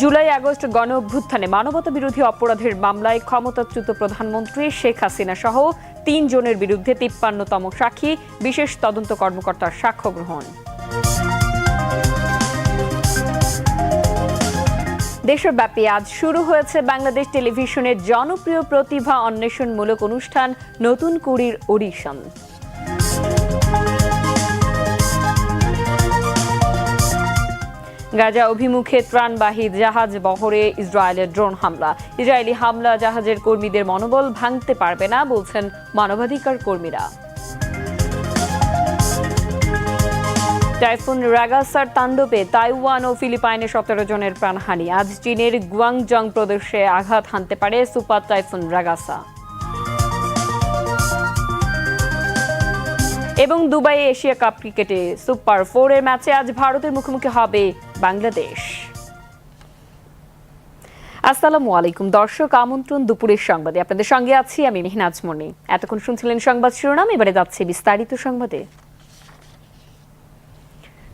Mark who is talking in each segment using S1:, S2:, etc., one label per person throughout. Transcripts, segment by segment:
S1: July August গণ অভ্যুত্থানে মানবতা বিরোধী অপরাধের মামলায় ক্ষমতাচ্যুত প্রধানমন্ত্রী শেখ হাসিনা সহ তিন জনের বিরুদ্ধে তিপ্পান্নতম সাক্ষী, বিশেষ তদন্ত কর্মকর্তার সাক্ষ্য গ্রহণ। দেশব্যাপী আজ শুরু হয়েছে বাংলাদেশ টেলিভিশনের জনপ্রিয় প্রতিভা অন্বেষণমূলক অনুষ্ঠান নতুন কুড়ির অডিশন। গাজা অভিমুখে ত্রাণবাহী জাহাজ বহরে ইসরায়েলের ড্রোন হামলা। ইসরায়েলি হামলা জাহাজের কর্মীদের মনোবল ভাঙতে পারবে না, বলছেন মানবাধিকার কর্মীরা। টাইফুন রাগাসার তাণ্ডবে তাইওয়ান ও ফিলিপাইনে সতেরো জনের প্রাণহানি। আজ চীনের গুয়াংজং প্রদেশে আঘাত হানতে পারে সুপার টাইফুন রাগাসা। এবং দুবাইয়ে এশিয়া কাপ ক্রিকেটে সুপার ফোরের ম্যাচে আজ ভারতের মুখোমুখি হবে বাংলাদেশ। আসসালামু আলাইকুম। দর্শক, আমন্ত্রণ দুপুরের সংবাদে। আপনাদের সঙ্গে আছি আমি মেহনাজ মনি। এতক্ষণ শুনছিলেন সংবাদ শিরোনাম, এবারে যাচ্ছে বিস্তারিত সংবাদে।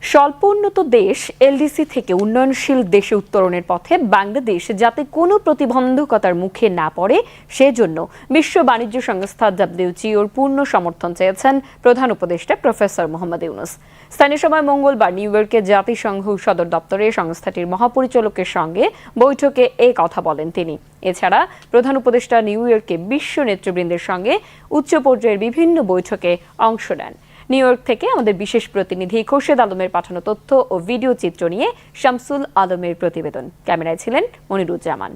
S1: স্বল্প উন্নত দেশ এলডিসি থেকে উন্নয়নশীল দেশে উত্তরণের পথে বাংলাদেশ যাতে কোনো প্রতিবন্ধকতার মুখে না পড়ে, সেজন্য বিশ্ব বাণিজ্য সংস্থা ডাব্লিউটিওর পূর্ণ সমর্থন চেয়েছেন প্রধান উপদেষ্টা প্রফেসর মোহাম্মদ ইউনুস। স্থানীয় সময় মঙ্গলবার নিউ ইয়র্কে জাতিসংঘ সদর দপ্তরে সংস্থাটির মহাপরিচালকের সঙ্গে বৈঠকে এই কথা বলেন তিনি। এছাড়া প্রধান উপদেষ্টা নিউ ইয়র্কে বিশ্ব নেতৃবৃন্দের সঙ্গে উচ্চ পর্যায়ের বিভিন্ন বৈঠকে অংশ নেন। নিউ ইয়র্ক থেকে আমাদের বিশেষ প্রতিনিধি খোরশেদ আলমের পাঠানো তথ্য ও ভিডিও চিত্র নিয়ে শামসুল আলমের প্রতিবেদন। ক্যামেরায় ছিলেন মনিরুজ্জামান।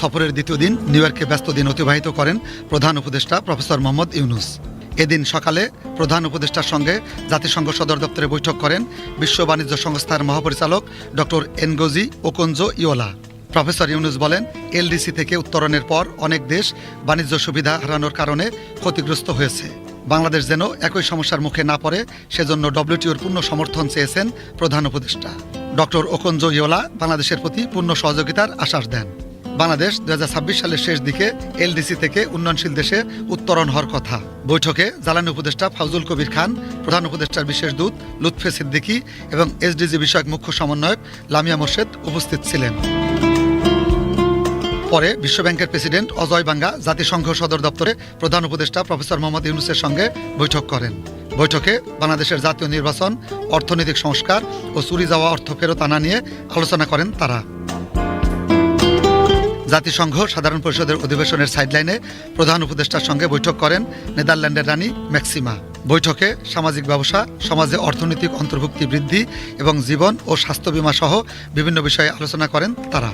S2: সফরের দ্বিতীয় দিন নিউ ইয়র্কে ব্যস্ত দিন অতিবাহিত করেন প্রধান উপদেষ্টা প্রফেসর মোহাম্মদ ইউনুস। এদিন সকালে প্রধান উপদেষ্টার সঙ্গে জাতিসংঘ সদর দপ্তরে বৈঠক করেন বিশ্ব বাণিজ্য সংস্থার মহাপরিচালক doctor Ngozi Okonjo Iweala. Professor Yunus বলেন, এলডিসি থেকে উত্তরণের পর অনেক দেশ বাণিজ্য সুবিধা হারানোর কারণে ক্ষতিগ্রস্ত হয়েছে। বাংলাদেশ যেন একই সমস্যার মুখে না পড়ে, সেজন্য ডব্লিউটিওর পূর্ণ সমর্থন চেয়েছেন প্রধান উপদেষ্টা। ডক্টর ওকনজো ইওলা বাংলাদেশের প্রতি পূর্ণ সহযোগিতার আশ্বাস দেন। বাংলাদেশ দু হাজার ছাব্বিশ সালের শেষ দিকে এলডিসি থেকে উন্নয়নশীল দেশে উত্তরণ হওয়ার কথা। বৈঠকে জ্বালানি উপদেষ্টা ফাউজুল কবির খান, প্রধান উপদেষ্টার বিশেষ দূত লুৎফে সিদ্দিকী এবং এসডিজি বিষয়ক মুখ্য সমন্বয়ক লামিয়া মোর্শেদ উপস্থিত ছিলেন। পরে বিশ্বব্যাংকের প্রেসিডেন্ট অজয় বাঙ্গা জাতিসংঘ সদর দপ্তরে প্রধান উপদেষ্টা প্রফেসর মোহাম্মদ ইউনুসের সঙ্গে বৈঠক করেন। বৈঠকে বাংলাদেশের জাতীয় নির্বাচন, অর্থনৈতিক সংস্কার ও চুরি যাওয়া অর্থ ফেরত আনা নিয়ে আলোচনা করেন তারা। জাতিসংঘ সাধারণ পরিষদের অধিবেশনের সাইডলাইনে প্রধান উপদেষ্টার সঙ্গে বৈঠক করেন নেদারল্যান্ডের রানী ম্যাক্সিমা। বৈঠকে সামাজিক ব্যবসা, সমাজে অর্থনৈতিক অন্তর্ভুক্তি বৃদ্ধি এবং জীবন ও স্বাস্থ্য বীমা সহ বিভিন্ন বিষয়ে আলোচনা করেন তারা।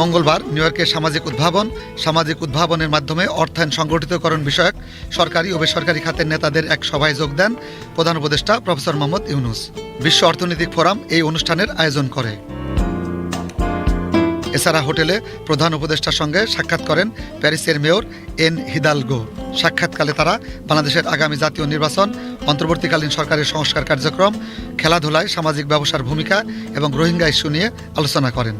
S2: মঙ্গলবার নিউ ইয়র্কের সামাজিক উদ্ভাবন, সামাজিক উদ্ভাবনের মাধ্যমে অর্থায়ন সংগঠিতকরণ বিষয়ক সরকারি ও বেসরকারি খাতের নেতাদের এক সভায় যোগ দেন প্রধান উপদেষ্টা প্রফেসর মোহাম্মদ ইউনুস। বিশ্ব অর্থনৈতিক ফোরাম এই অনুষ্ঠানের আয়োজন করে। এছাড়া হোটেলে প্রধান উপদেষ্টার সঙ্গে সাক্ষাৎ করেন প্যারিসের মেয়র এন হিদালগো। সাক্ষাৎকালে তারা বাংলাদেশের আগামী জাতীয় নির্বাচন, অন্তর্বর্তীকালীন সরকারের সংস্কার কার্যক্রম, খেলাধুলায় সামাজিক ব্যবসার ভূমিকা এবং রোহিঙ্গা ইস্যু নিয়ে আলোচনা করেন।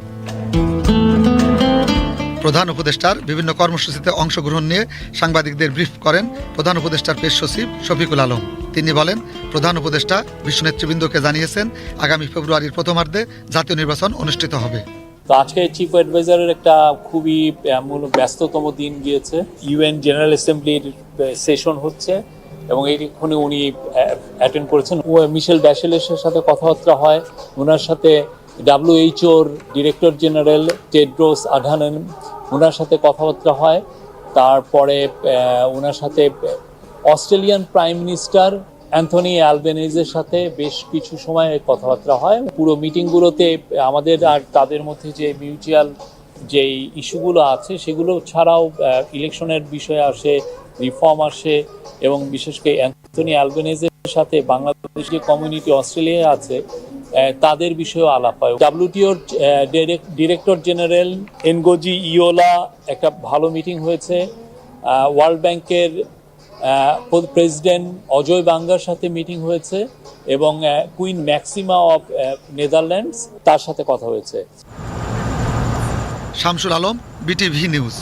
S2: প্রধান উপদেষ্টার বিভিন্ন কর্মসূচিতে অংশগ্রহণ নিয়ে সাংবাদিকদের ব্রিফ করেন প্রধান উপদেষ্টার পেশ সচিব শফিকুল আলম। তিনি বলেন, প্রধান উপদেষ্টা বিশ্ব নেতৃবৃন্দকে জানিয়েছেন, আগামী ফেব্রুয়ারির প্রথমার্ধে জাতীয় নির্বাচন অনুষ্ঠিত হবে।
S3: তো আজকে চিফ অ্যাডভাইজারের একটা খুবই ব্যস্ততম দিন গিয়েছে। ইউএন জেনারেল অ্যাসেম্বলির সেশন হচ্ছে এবং এইখানে উনি অ্যাটেন্ড করেছেন। মিশেল ব্যাশেলের সাথে কথাবার্তা হয়। ওনার সাথে ডাব্লিউএইচওর ডিরেক্টর জেনারেল টেড্রোস আধানন ওনার সাথে কথাবার্তা হয়। তারপরে ওনার সাথে অস্ট্রেলিয়ান প্রাইম মিনিস্টার অ্যান্থনি অ্যালবেনিজের সাথে বেশ কিছু সময় কথাবার্তা হয়। পুরো মিটিংগুলোতে আমাদের আর তাদের মধ্যে যে মিউচুয়াল যেই ইস্যুগুলো আছে, সেগুলো ছাড়াও ইলেকশনের বিষয় আসে, রিফর্ম আসে এবং বিশেষ করে অ্যান্থনি অ্যালবেনিজের সাথে বাংলাদেশ যে কমিউনিটি অস্ট্রেলিয়ায় আছে তাদের বিষয়েও আলাপ হয়। ডাব্লিউটিওর ডিরেক্টর জেনারেল এনগোজি ইওলা একটা ভালো মিটিং হয়েছে। ওয়ার্ল্ড ব্যাংকের প্রেসিডেন্ট অজয় বাঙ্গার সাথে মিটিং হয়েছে এবং কুইন ম্যাক্সিমা অফ নেদারল্যান্ডস তার সাথে কথা হয়েছে।
S2: শামসুল আলম বিটিভি নিউজ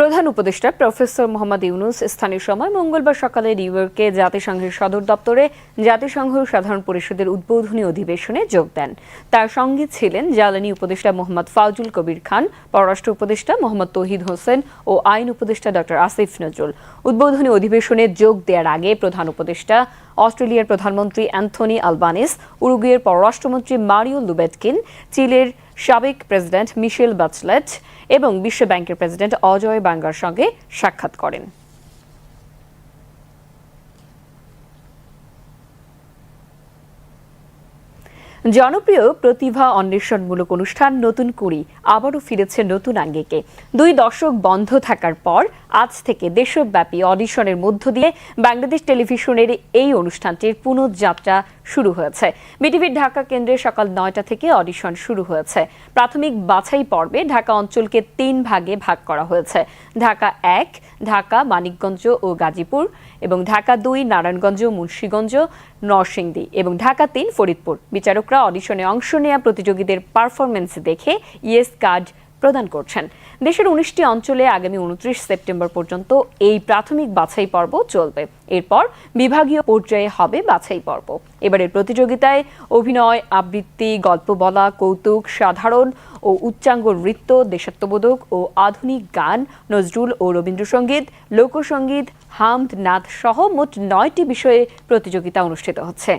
S1: প্রধান উপদেষ্টা প্রফেসর মোহাম্মদ ইউনুস স্থানীয় সময় মঙ্গলবার সকালে নিউ ইয়র্কে জাতিসংঘের সদর দপ্তরে জাতিসংঘ সাধারণ পরিষদের উদ্বোধনী অধিবেশনে যোগ দেন। তার সঙ্গে ছিলেন জ্বালানি উপদেষ্টা মোহাম্মদ ফাউজুল কবির খান, পররাষ্ট্র উপদেষ্টা মোহাম্মদ তহিদ হোসেন ও আইন উপদেষ্টা ডক্টর আসিফ নজরুল। উদ্বোধনী অধিবেশনে যোগ দেওয়ার আগে প্রধান উপদেষ্টা, অস্ট্রেলিয়ার প্রধানমন্ত্রী অ্যান্থনি আলবানিস, উরুগুয়ের পররাষ্ট্রমন্ত্রী মারিও লুবেটকিন, চিলের সাবেক প্রেসিডেন্ট মিশেল বাচলেট এবং বিশ্ব ব্যাংকের প্রেসিডেন্ট অজয় বাঙ্গার সঙ্গে সাক্ষাৎ করেন। জনপ্রিয় প্রতিভা অন্বেষণমূলক অনুষ্ঠান নতুন কুড়ি আবারও ফিরেছে নতুন আঙ্গিকে। দুই দশক বন্ধ থাকার পর আজ থেকে দেশব্যাপী অডিশনের মধ্য দিয়ে বাংলাদেশ টেলিভিশনের এই অনুষ্ঠানটির পুনঃযাত্রা শুরু হয়েছে। বিটিভির ঢাকা কেন্দ্রে সকাল নয়টা থেকে অডিশন শুরু হয়েছে। প্রাথমিক বাছাই পর্বে ঢাকা অঞ্চলকে তিন ভাগে ভাগ করা হয়েছে। ঢাকা এক, ঢাকা মানিকগঞ্জ ও গাজীপুর এবং ঢাকা দুই, নারায়ণগঞ্জ মুন্সীগঞ্জ, নরসিংদী এবং ঢাকা তিন, ফরিদপুর। বিচারকরা অডিশনে অংশ নেওয়া প্রতিযোগীদের পারফরমেন্স দেখে ইয়েস কার্ড প্রদান করছেন। দেশের উনিশটি অঞ্চলে আগামী উনত্রিশ সেপ্টেম্বর পর্যন্ত এই প্রাথমিক বাছাই পর্ব চলবে। এরপর বিভাগীয় পর্যায়ে হবে বাছাই পর্ব। এবারের প্রতিযোগিতায় অভিনয়, আবৃত্তি, গল্প বলা, কৌতুক, সাধারণ ও উচ্চাঙ্গ নৃত্য, দেশাত্মবোধক ও আধুনিক গান, নজরুল ও রবীন্দ্রসঙ্গীত, লোকসঙ্গীত হামদ নাথ সহ মোট নয়টি বিষয়ে প্রতিযোগিতা অনুষ্ঠিত হচ্ছে।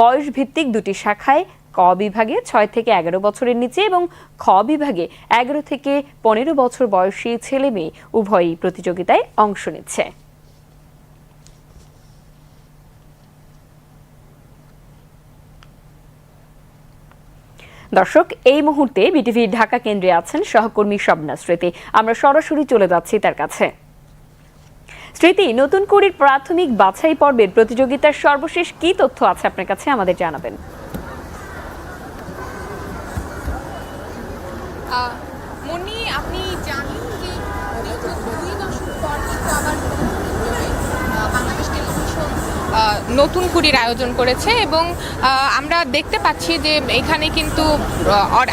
S1: বয়স ভিত্তিক দুটি শাখায় ক বিভাগে ছয় থেকে এগারো বছরের নিচে এবং খ বিভাগে এগারো থেকে পনেরো বছর বয়সী ছেলে মেয়ে উভয়ই প্রতিযোগিতায় অংশ নিচ্ছে। দর্শক, এই মুহূর্তে বিটিভি ঢাকা কেন্দ্রে আছেন সহকর্মী শবনা স্মৃতি। আমরা সরাসরি চলে যাচ্ছি তার কাছে। স্মৃতি, নতুন কুড়ির প্রাথমিক বাছাই পর্বের প্রতিযোগিতার সর্বশেষ কি তথ্য আছে আপনার কাছে আমাদের জানাবেন।
S4: মনি, আপনি জানেন যে দুই দশক পর কিন্তু আবার বাংলাদেশ নতুন কুড়ির আয়োজন করেছে এবং আমরা দেখতে পাচ্ছি যে এখানে কিন্তু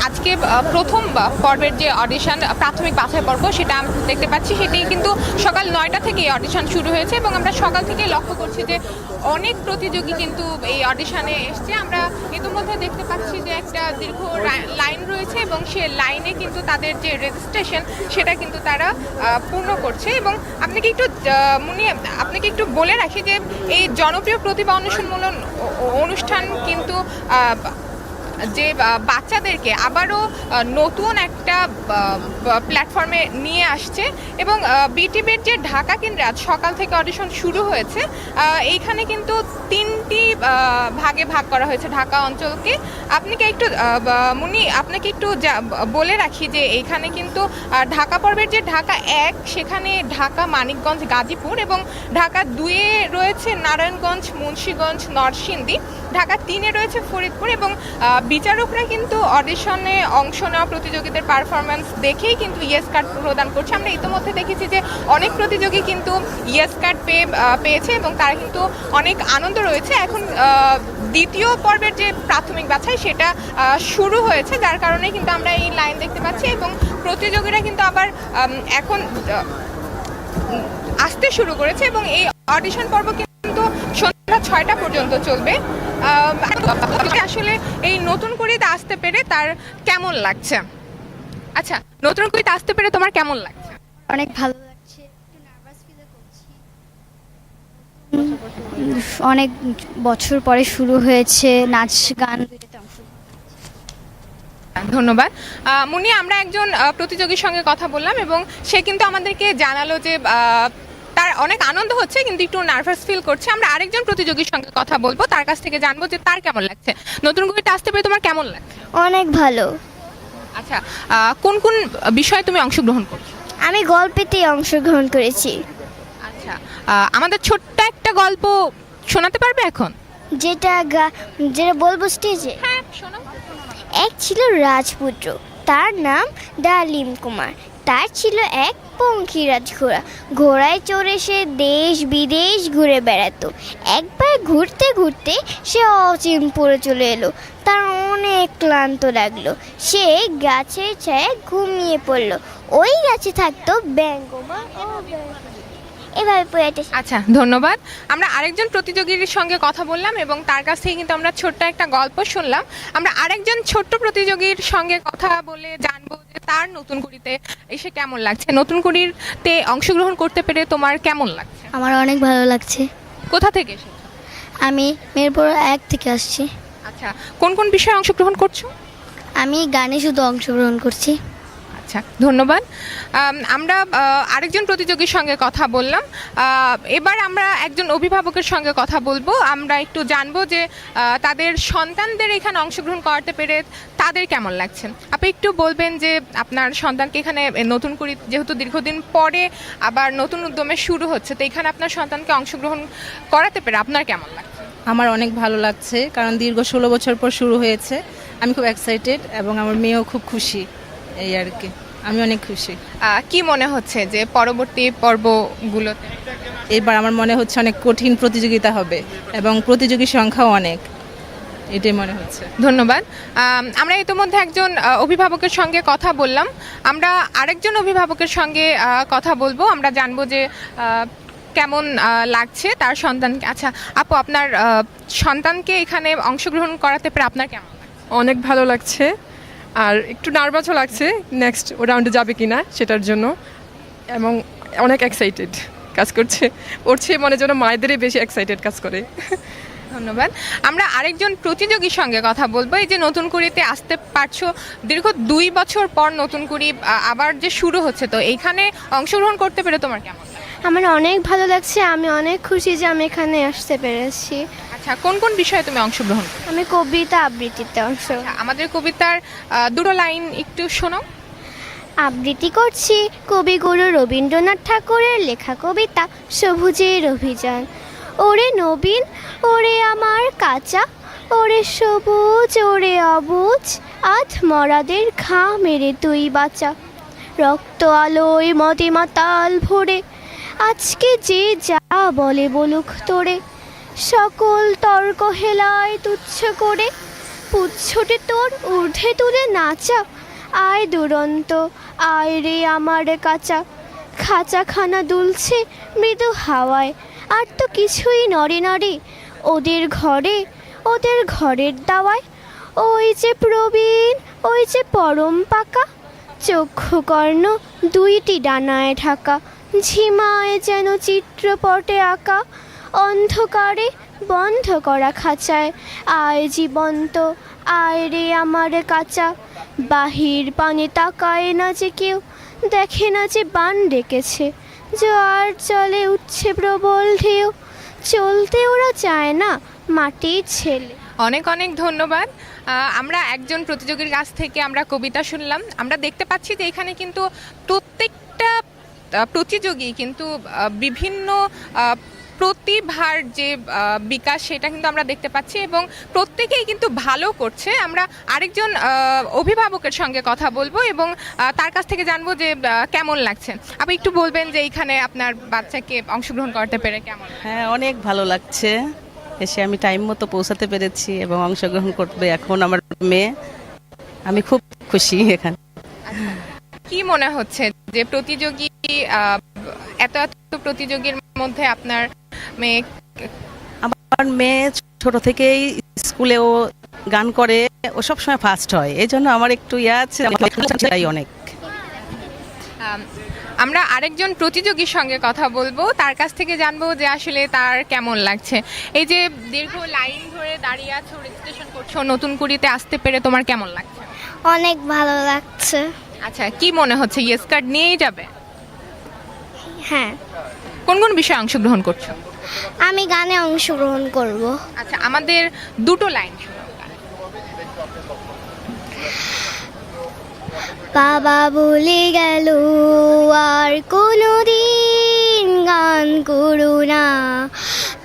S4: আজকে প্রথম পর্বের যে অডিশন প্রাথমিক বাছাই পর্ব সেটা আমরা দেখতে পাচ্ছি। সেটি কিন্তু সকাল নয়টা থেকে অডিশন শুরু হয়েছে এবং আমরা সকাল থেকে লক্ষ্য করছি যে অনেক প্রতিযোগী কিন্তু এই অডিশনে এসছে। আমরা ইতিমধ্যে দেখতে পাচ্ছি যে একটা দীর্ঘ লাইন রয়েছে এবং সে লাইনে কিন্তু তাদের যে রেজিস্ট্রেশন সেটা কিন্তু তারা পূর্ণ করছে এবং আপনাকে একটু মনে, আপনাকে একটু বলে রাখি যে এই জনপ্রিয় প্রতিভা অন্বেষণমূলক অ- অ- অনুষ্ঠান কিন্তু যে বাচ্চাদেরকে আবারও নতুন একটা প্ল্যাটফর্মে নিয়ে আসছে এবং বিটিভির যে ঢাকা কেন্দ্রে আজ সকাল থেকে অডিশন শুরু হয়েছে এইখানে কিন্তু তিনটি ভাগে ভাগ করা হয়েছে ঢাকা অঞ্চলকে। আপনি কি একটু মুনি, আপনাকে একটু বলে রাখি যে, এইখানে কিন্তু ঢাকা পর্বের যে ঢাকা এক, সেখানে ঢাকা, মানিকগঞ্জ, গাজীপুর এবং ঢাকা দুয়ে রয়েছে নারায়ণগঞ্জ, মুন্সীগঞ্জ, নরসিংদী। ঢাকা তিনে রয়েছে ফরিদপুর এবং বিচারকরা কিন্তু অডিশনে অংশ নেওয়া প্রতিযোগীদের পারফরমেন্স দেখেই কিন্তু ইয়েস কার্ড প্রদান করছে। আমরা ইতিমধ্যে দেখেছি যে অনেক প্রতিযোগী কিন্তু ইয়েস কার্ড পেয়ে পেয়েছে এবং তারা কিন্তু অনেক আনন্দ রয়েছে। এখন দ্বিতীয় পর্বের যে প্রাথমিক বাছাই সেটা শুরু হয়েছে। যার কারণে কিন্তু আমরা এই লাইন দেখতে পাচ্ছি এবং প্রতিযোগীরা কিন্তু আবার এখন আসতে শুরু করেছে এবং এই অডিশন পর্ব কিন্তু সন্ধ্যা ছয়টা পর্যন্ত চলবে। আসলে এই নতুন করিতে আসতে পেরে তার কেমন লাগছে? আচ্ছা নতুন করিতে আসতে পেরে তোমার কেমন লাগছে?
S5: অনেক ভালো লাগছে একটু নার্ভাস ফিল করছি। অনেক বছর পরে শুরু হয়েছে নাচ গান
S4: ধন্যবাদ। আহ, মুনি আমরা একজন প্রতিযোগীর সঙ্গে কথা বললাম এবং সে কিন্তু আমাদেরকে জানালো যে আহ, তার অনেক আনন্দ হচ্ছে কিন্তু একটু নার্ভাস ফিল করছে। আমরা আরেকজন প্রতিযোগীর সঙ্গে কথা বলব তার কাছ থেকে জানব যে তার কেমন লাগছে। নতুন করিতে আসতে পেরে তোমার কেমন লাগছে?
S5: অনেক ভালো।
S4: আচ্ছা কোন কোন বিষয়ে তুমি অংশগ্রহণ করছ?
S5: আমি গল্পেতেই অংশগ্রহণ করেছি।
S4: আচ্ছা আমাদের ছোট্ট একটা গল্প শোনাতে পারবে এখন?
S5: যেটা যেটা বলব স্টেজে
S4: হ্যাঁ শোনো।
S5: এক ছিল রাজপুত্র তার নাম ডালিম কুমার। তার ছিল এক পঙ্খিরাজ ঘোড়া ঘোড়ায় চড়ে সে দেশ বিদেশ ঘুরে বেড়াতো। একবার ঘুরতে ঘুরতে সে অচিন পড়ে চলে এলো। তার অনেক ক্লান্ত লাগল। সে গাছের ছায় ঘুমিয়ে পড়ল। ওই গাছে থাকতো ব্যাঙ্গমা এভাবে পড়ে
S4: আচ্ছা ধন্যবাদ। আমরা আরেকজন প্রতিযোগীর সঙ্গে কথা বললাম এবং তার কাছ থেকে কিন্তু আমরা ছোট্ট একটা গল্প শুনলাম। আমরা আরেকজন ছোট্ট প্রতিযোগীর সঙ্গে কথা বলে জানব যে তার নতুন কুড়িতে এসে কেমন লাগছে? নতুন কুড়িতে অংশগ্রহণ করতে পেরে তোমার কেমন লাগছে?
S5: আমার অনেক ভালো লাগছে।
S4: কোথা থেকে এসেছ?
S5: আমি মেরপুর এক থেকে আসছি।
S4: আচ্ছা কোন কোন বিষয়ে অংশগ্রহণ করছ?
S5: আমি গানে শুধু অংশগ্রহণ করছি।
S4: আচ্ছা ধন্যবাদ। আমরা আরেকজন প্রতিযোগীর সঙ্গে কথা বললাম। এবার আমরা একজন অভিভাবকের সঙ্গে কথা বলব। আমরা একটু জানব যে তাদের সন্তানদের এখানে অংশগ্রহণ করতে পেরে তাদের কেমন লাগছে? আপনি একটু বলবেন যে, আপনার সন্তানকে এখানে নতুন করে, যেহেতু দীর্ঘদিন পরে আবার নতুন উদ্যমে শুরু হচ্ছে, তো এখানে আপনার সন্তানকে অংশগ্রহণ করাতে পেরে আপনার কেমন লাগছে?
S6: আমার অনেক ভালো লাগছে, কারণ দীর্ঘ ষোলো বছর পর শুরু হয়েছে। আমি খুব এক্সাইটেড এবং আমার মেয়েও খুব খুশি, এই আর কি। আমি অনেক খুশি।
S4: কি মনে হচ্ছে যে পরবর্তী পর্বগুলোতে?
S6: এবার আমার মনে হচ্ছে অনেক কঠিন প্রতিযোগিতা হবে এবং প্রতিযোগীর সংখ্যাও অনেক। এটাই মনে হচ্ছে।
S4: ধন্যবাদ। আম, আমরা ইতিমধ্যে একজন অভিভাবকের সঙ্গে কথা বললাম। আমরা আরেকজন অভিভাবকের সঙ্গে কথা বলব। আমরা জানব যে কেমন লাগছে তার সন্তানকে। আচ্ছা আপু আপনার সন্তানকে এখানে অংশগ্রহণ করাতে পেরে আপনার কেমন
S7: অনেক ভালো লাগছে। আর একটু নার্ভাসও লাগছে নেক্সট ও রাউন্ডে যাবে কি না সেটার জন্য। এবং অনেক এক্সাইটেড কাজ করছে। ওর চেয়ে মনে যেন মায়েদেরই বেশি এক্সাইটেড কাজ করে।
S4: ধন্যবাদ। আমরা আরেকজন প্রতিযোগীর সঙ্গে কথা বলব। এই যে নতুন কুড়িতে আসতে পারছ দীর্ঘ দুই বছর পর নতুন কুড়ি আবার যে শুরু হচ্ছে তো এইখানে অংশগ্রহণ করতে পেরে তোমার কেমন
S8: আমার অনেক ভালো লাগছে। আমি অনেক খুশি যে আমি এখানে আসতে পেরেছি।
S4: আচ্ছা কোন কোন বিষয়ে তুমি অংশগ্রহণ করো?
S8: আমি কবিতা আবৃত্তিতে অংশ।
S4: আমাদের কবিতার আহ, দুটো লাইন একটু শোনো।
S8: আবৃত্তি করছি কবিগুরু রবীন্দ্রনাথ ঠাকুরের লেখা কবিতা সবুজের অভিযান। ওরে নবীন ওরে আমার কাঁচা ওরে সবুজ ওরে অবুজ আজ মরাদের ঘা মেরে তুই বাঁচা। রক্ত আলোয় মতে মাতাল ভরে আজকে যে যা বলে বলুক তোরে। সকল তর্ক হেলায় তুচ্ছ করে, পুচ্ছটে তোর ঊর্ধ্বে তুলে নাচা। আয় দুরন্ত, আয় রে আমার কাঁচা। খাঁচাখানা দুলছে মৃদু হাওয়ায়, আর তো কিছুই নড়ে নড়ে। ওদের ঘরে, ওদের ঘরের দাওয়ায়, ওই যে প্রবীণ, ওই যে পরম পাকা। চক্ষু কর্ণ দুইটি ডানায় ঢাকা, ঝিমায় যেন চিত্রপটে আঁকা। অন্ধকারে বন্ধ করা খাঁচায়। আয় জীবন্ত, আয় রে আমার কাঁচা। বাহির পানে তাকায় না যে কেউ, দেখে না যে বান ডেকেছে। জোয়ার চলে উঠছে প্রবল ঢেউ, চলতে ওরা চায় না মাটির ছেলে।
S4: অনেক অনেক ধন্যবাদ। আমরা একজন প্রতিযোগীর কাছ থেকে আমরা কবিতা শুনলাম। আমরা দেখতে পাচ্ছি যে এখানে কিন্তু প্রত্যেকটা প্রতিযোগী কিন্তু বিভিন্ন প্রতিভার যে বিকাশ সেটা কিন্তু আমরা দেখতে পাচ্ছি এবং প্রত্যেকেই কিন্তু ভালো করছে। আমরা আরেকজন অভিভাবকের সঙ্গে কথা বলব এবং তার কাছ থেকে জানব যে কেমন লাগছে। আপনি একটু বলবেন যে এইখানে আপনার বাচ্চাকে অংশগ্রহণ করতে পেরে কেমন
S9: হ্যাঁ অনেক ভালো লাগছে। এসে আমি টাইম মতো পৌঁছাতে পেরেছি এবং অংশগ্রহণ করবে এখন আমার মেয়ে। আমি খুব খুশি এখানে।
S4: কি মনে হচ্ছে যে প্রতিযোগী এত এত প্রতিযোগীর মধ্যে আপনার মেয়ে
S9: আমার মেয়ে ছোট থেকেই স্কুলে ও গান করে ও সব সময় ফার্স্ট হয়। এই জন্য আমার একটু ইয়ে আছে অনেক।
S4: আমরা আরেকজন প্রতিযোগীর সঙ্গে কথা বলব। তার কাছ থেকে জানব যে আসলে তার কেমন লাগছে। এই যে দীর্ঘ লাইন ধরে দাঁড়িয়ে আছো রেজিস্ট্রেশন করছ নতুন কুড়িতে আসতে পেরে তোমার কেমন লাগছে?
S5: অনেক ভালো লাগছে।
S4: আচ্ছা কি মনে হচ্ছে ইয়েস কার্ড নিয়েই যাবে?
S5: হ্যাঁ।
S4: কোন কোন বিষয়ে অংশগ্রহণ করছ?
S5: আমি গানে অংশগ্রহণ করব।
S4: আচ্ছা আমাদের দুটো লাইন
S5: বাবা বলে গেল আর কোনো দিন গান করো না।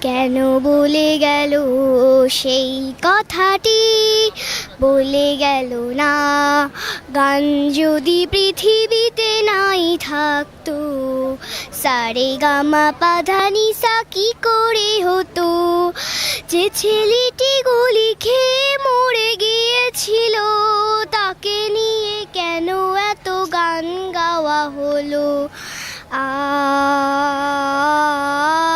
S5: কেন বলে গেল সেই কথাটি?
S8: বলে গেল না। গান যদি পৃথিবীতে নাই থাকতো, সারে গামা পাধানি সা কি করে হতো। যে ছেলেটি গুলি খেয়ে মরে গিয়েছিল, তাকে নিয়ে কেন এত গান গাওয়া হলো? আ আ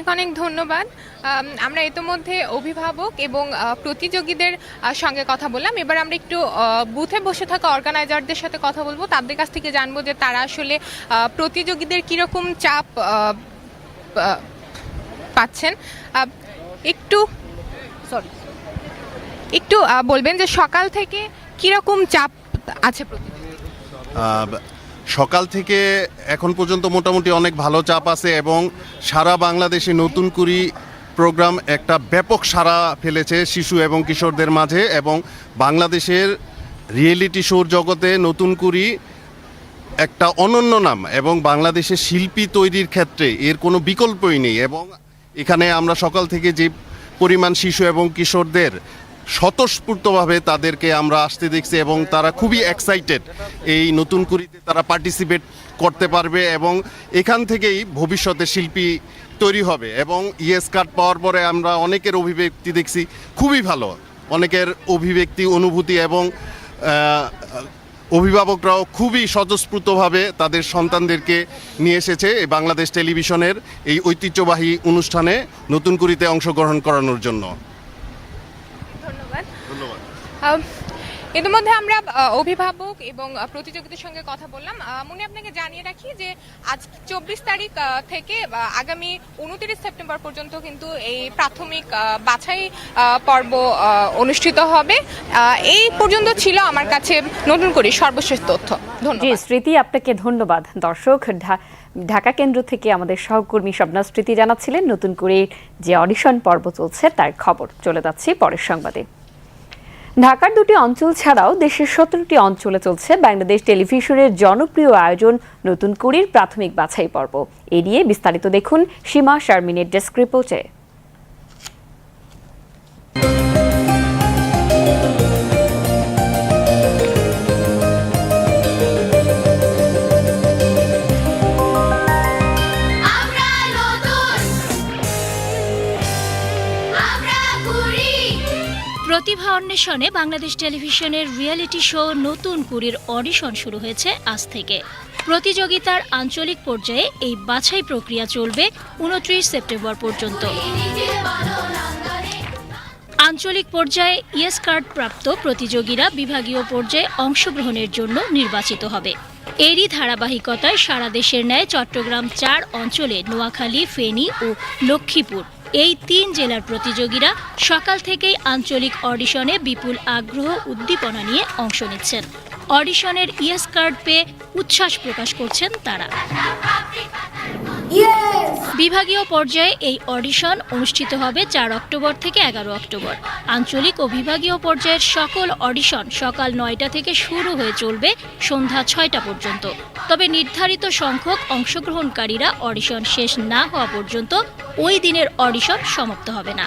S4: অনেক অনেক ধন্যবাদ। আম, আমরা ইতোমধ্যে অভিভাবক এবং প্রতিযোগীদের সঙ্গে কথা বললাম। এবার আমরা একটু বুথে বসে থাকা অর্গানাইজারদের সাথে কথা বলব। তাদের কাছ থেকে জানব যে তারা আসলে প্রতিযোগীদের কীরকম চাপ পাচ্ছেন। একটু সরি একটু বলবেন যে সকাল থেকে কীরকম চাপ আছে প্রতিযোগীদের?
S10: আহ, সকাল থেকে এখন পর্যন্ত মোটামুটি অনেক ভালো চাপ আছে এবং সারা বাংলাদেশে নতুন কুড়ি প্রোগ্রাম একটা ব্যাপক সাড়া ফেলেছে শিশু এবং কিশোরদের মাঝে এবং বাংলাদেশের রিয়েলিটি শোর জগতে নতুন কুড়ি একটা অনন্য নাম এবং বাংলাদেশের শিল্পী তৈরির ক্ষেত্রে এর কোনো বিকল্পই নেই এবং এখানে আমরা সকাল থেকে যে পরিমাণ শিশু এবং কিশোরদের স্বতঃস্ফূর্তভাবে তাদেরকে আমরা আসতে দেখছি এবং তারা খুবই এক্সাইটেড এই নতুন কুড়িতে তারা পার্টিসিপেট করতে পারবে এবং এখান থেকেই ভবিষ্যতে শিল্পী তৈরি হবে এবং ইয়েস কার্ড পাওয়ার পরে আমরা অনেকের অভিব্যক্তি দেখছি খুবই ভালো। অনেকের অভিব্যক্তি, অনুভূতি এবং অভিভাবকরাও খুবই স্বতঃস্ফূর্তভাবে তাদের সন্তানদেরকে নিয়ে এসেছে বাংলাদেশ টেলিভিশনের এই ঐতিহ্যবাহী অনুষ্ঠানে নতুন কুড়িতে অংশগ্রহণ করানোর জন্য।
S4: ইতিমধ্যে আমরা অভিভাবক এবং আহ, প্রতিযোগীদের সঙ্গে কথা বললাম। মনে আপনাকে জানিয়ে রাখি যে আজ চব্বিশ তারিখ থেকে আগামী উনত্রিশ সেপ্টেম্বর পর্যন্ত কিন্তু এই প্রাথমিক বাছাই পর্ব অনুষ্ঠিত হবে। এই পর্যন্ত ছিল আমার কাছে নতুন করে সর্বশেষ তথ্য। ধন্যবাদ।
S1: স্মৃতি আপনাকে ধন্যবাদ। দর্শক ঢাকা কেন্দ্র থেকে আমাদের সহকর্মী স্বপ্না স্মৃতি জানাচ্ছিলেন নতুন করে যে অডিশন পর্ব চলছে তার খবর চলে যাচ্ছি পরের সংবাদে। ঢাকার দুটি অঞ্চল ছাড়াও দেশের সতেরোটি অঞ্চলে চলছে বাংলাদেশ টেলিভিশনের জনপ্রিয় আয়োজন নতুন কুড়ির প্রাথমিক বাছাই পর্ব। এ নিয়ে বিস্তারিত দেখুন সীমা শারমিনের ডেস্ক রিপোর্টে।
S11: প্রতিভা অন্বেষণে বাংলাদেশ টেলিভিশনের রিয়েলিটি শো নতুন কুড়ির অডিশন শুরু হয়েছে আজ থেকে। প্রতিযোগিতার আঞ্চলিক পর্যায়ে এই বাছাই প্রক্রিয়া চলবে উনত্রিশ সেপ্টেম্বর পর্যন্ত। আঞ্চলিক পর্যায়ে ইয়েস কার্ড প্রাপ্ত প্রতিযোগীরা বিভাগীয় পর্যায়ে অংশগ্রহণের জন্য নির্বাচিত হবে। এরই ধারাবাহিকতায় সারা দেশের ন্যায় চট্টগ্রাম চার অঞ্চলে নোয়াখালী, ফেনী ও লক্ষ্মীপুর। এই তিন জেলার প্রতিযোগীরা সকাল থেকেই আঞ্চলিক অডিশনে বিপুল আগ্রহ উদ্দীপনা নিয়ে অংশ নিচ্ছেন। অডিশনের ইয়েস কার্ড পেয়ে উচ্ছ্বাস প্রকাশ করছেন তারা। বিভাগীয় পর্যায়ে এই অডিশন অনুষ্ঠিত হবে চার অক্টোবর থেকে এগারো অক্টোবর। আঞ্চলিক ও বিভাগীয় পর্যায়ের সকল অডিশন সকাল নয়টা থেকে শুরু হয়ে চলবে সন্ধ্যা ছয়টা পর্যন্ত। তবে নির্ধারিত সংখ্যক অংশগ্রহণকারীরা অডিশন শেষ না হওয়া পর্যন্ত ওই দিনের অডিশন সমাপ্ত হবে না।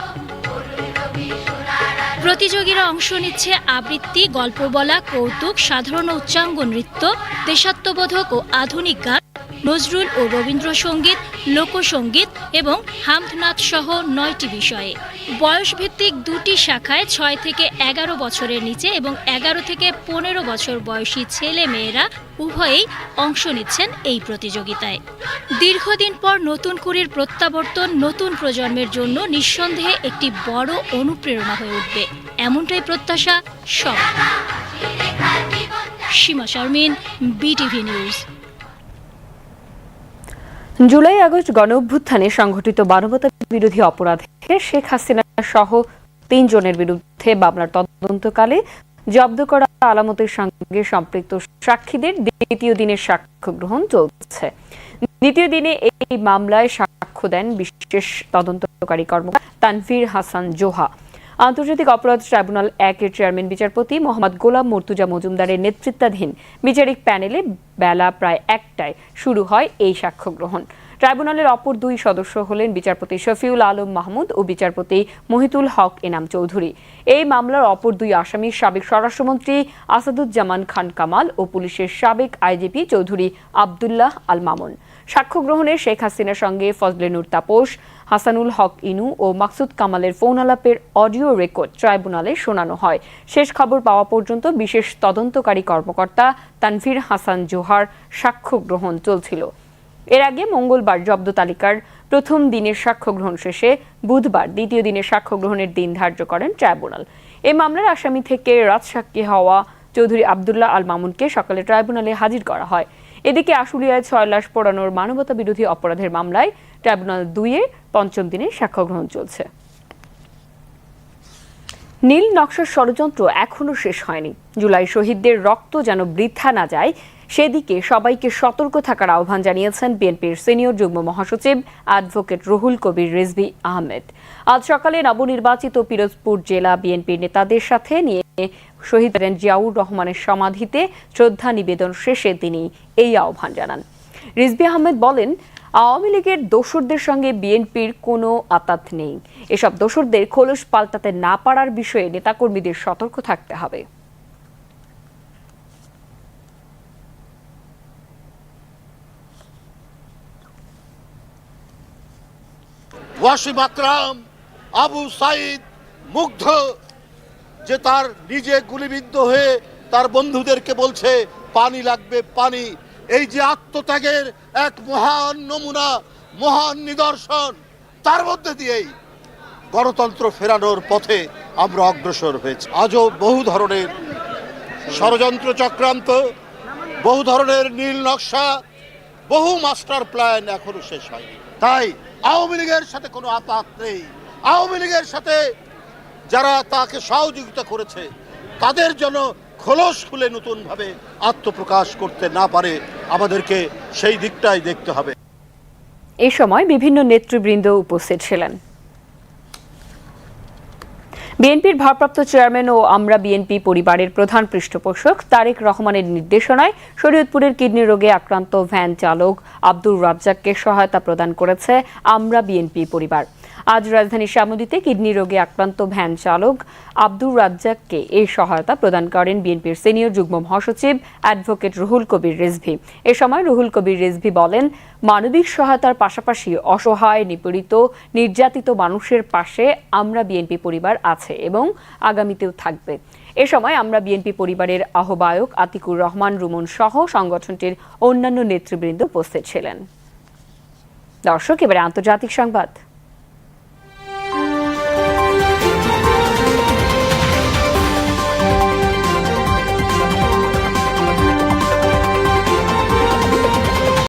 S11: প্রতিযোগীরা অংশ নিচ্ছে আবৃত্তি গল্প বলা কৌতুক, সাধারণ উচ্চাঙ্গ নৃত্য, দেশাত্মবোধক ও আধুনিক গান। নজরুল ও রবীন্দ্রসঙ্গীত, লোকসঙ্গীত এবং হামদনাথ সহ নয়টি বিষয়ে। বয়সভিত্তিক দুটি শাখায় ছয় থেকে এগারো বছরের নিচে এবং এগারো থেকে পনেরো বছর বয়সী ছেলে মেয়েরা উভয়েই অংশ নিচ্ছেন এই প্রতিযোগিতায়। দীর্ঘদিন পর নতুন কুড়ির প্রত্যাবর্তন, নতুন প্রজন্মের জন্য নিঃসন্দেহে একটি বড় অনুপ্রেরণা হয়ে উঠবে। এমনটাই প্রত্যাশা সব Sima Sharmin, BTV news.
S1: July, August গণ অভ্যুত্থানে সংঘটিত মানবতা বিরোধী অপরাধে শেখ হাসিনা সহ তিনজনের বিরুদ্ধে মামলার তদন্তকালে জব্দ করা আলামতের সঙ্গে সম্পৃক্ত সাক্ষীদের দ্বিতীয় দিনের সাক্ষ্য গ্রহণ চলছে। দ্বিতীয় দিনে এই মামলায় সাক্ষ্য দেন বিশেষ তদন্তকারী কর্মকর্তা তানভীর হাসান জোহা। আন্তর্জাতিক অপরাধ ট্রাইব্যুনাল একের চেয়ারম্যান বিচারপতি মোহাম্মদ গোলাম মর্তুজা মজুমদারের নেতৃত্বাধীন বিচারিক প্যানেলে বেলা প্রায় একটায় শুরু হয় এই সাক্ষ্য গ্রহণ। ট্রাইব্যুনালের অপর দুই সদস্য হলেন বিচারপতি শফিউল আলম মাহমুদ ও বিচারপতি মহিতুল হক এনাম চৌধুরী। এই মামলার অপর দুই আসামি সাবেক স্বরাষ্ট্রমন্ত্রী আসাদুজ্জামান খান কামাল ও পুলিশের সাবেক আইজিপি চৌধুরী আবদুল্লাহ আল মামুন। সাক্ষ্য গ্রহণে শেখ হাসিনার সঙ্গে ফজলে নূর তাপস হাসানুল হক ইনু ও মাকসুদ কামালের ফোন আলাপের অডিও রেকর্ড ট্রাইব্যুনালে শোনানো হয়। শেষ খবর পাওয়া পর্যন্ত বিশেষ তদন্তকারী কর্মকর্তা তানভীর হাসান জোহার সাক্ষ্য গ্রহণ চলছিল। এর আগে মঙ্গলবার জব্দ তালিকার প্রথম দিনের সাক্ষ্য গ্রহণ শেষে বুধবার দ্বিতীয় দিনের সাক্ষ্য গ্রহণের দিন ধার্য করেন ট্রাইব্যুনাল। এ মামলার আসামি থেকে রাজসাক্ষী হওয়া চৌধুরী আবদুল্লাহ আল মামুনকে সকালে ট্রাইব্যুনালে হাজির করা হয়। এদিকে আশুলিয়ায় ছয় লাশ পোড়ানোর মানবতা বিরোধী অপরাধের মামলায় ট্রাইব্যুনাল দুইয়ের পঞ্চম দিনে সাক্ষ্য গ্রহণ চলছে। নীল নকশার ষড়যন্ত্র এখনও শেষ হয়নি। জুলাই শহীদদের রক্ত যেন বৃথা না যায়, সেদিকে সবাইকে সতর্ক থাকার আহ্বান জানিয়েছেন বিএনপির সিনিয়র যুগ্ম মহাসচিব অ্যাডভোকেট রুহুল কবির রিজভি আহমেদ। আজ সকালে নবনির্বাচিত পিরোজপুর জেলা বিএনপির নেতাদের সাথে নিয়ে শহীদ জিয়াউর রহমানের সমাধিতে শ্রদ্ধা নিবেদন শেষে তিনি এই আহ্বান জানান। রিজভি আহমেদ বলেন আওয়ামী লীগের দোসরদের সঙ্গে বিএনপির কোনো আতাত নেই। এসব দোসরদের খোলস পাল্টাতে না পারার বিষয়ে নেতাকর্মীদের সতর্ক থাকতে হবে।
S12: ওয়াসিম আকরাম আবু সাইদ মুগ্ধ, যে তার নিজে গুলিবিদ্ধ হয়ে তার বন্ধুদেরকে বলছে, পানি লাগবে, পানি। এই যে আত্মত্যাগের এক মহান নমুনা, মহান নিদর্শন, তার মধ্যে দিয়েই গণতন্ত্র ফেরানোর পথে আমরা অগ্রসর হয়েছি। আজও বহু ধরনের ষড়যন্ত্র চক্রান্ত, বহু ধরনের নীল নকশা, বহু মাস্টার প্ল্যান এখনও শেষ হয়নি। তাই আওয়ামী লীগের সাথে কোনো আপাত নেই। আওয়ামী লীগের সাথে যারা তাকে সহযোগিতা করেছে, তাদের জন্য খোলস খুলে নতুনভাবে আত্মপ্রকাশ করতে না পারে, আমাদেরকে সেই দিকটাই দেখতে হবে।
S1: এ সময় বিভিন্ন নেতৃবৃন্দ উপস্থিত ছিলেন। বিএনপির ভারপ্রাপ্ত চেয়ারম্যান ও আমরা বিএনপি পরিবারের প্রধান পৃষ্ঠপোষক তারেক রহমানের নির্দেশনায় শরীয়তপুরের কিডনি রোগে আক্রান্ত ভ্যান চালক আব্দুর রাজ্জাককে সহায়তা প্রদান করেছে আমরা বিএনপি পরিবার। আজ রাজধানীর শ্যামলীতে কিডনি রোগে আক্রান্ত ভ্যান চালক আব্দুর রাজ্জাককে এই সহায়তা প্রদান করেন বিএনপির সিনিয়র যুগ্ম মহাসচিব অ্যাডভোকেট রুহুল কবির রিজভি। এ সময় রুহুল কবির রিজভি বলেন, মানবিক সহায়তার পাশাপাশি অসহায়, নিপীড়িত, নির্যাতিত মানুষের পাশে আমরা বিএনপি পরিবার আছে এবং আগামীতেও থাকবে। এ সময় আমরা বিএনপি পরিবারের আহ্বায়ক আতিকুর রহমান, রুমন সহ সংগঠনটির অন্যান্য নেতৃবৃন্দ উপস্থিত ছিলেন। দর্শক, এবারে আন্তর্জাতিক সংবাদ।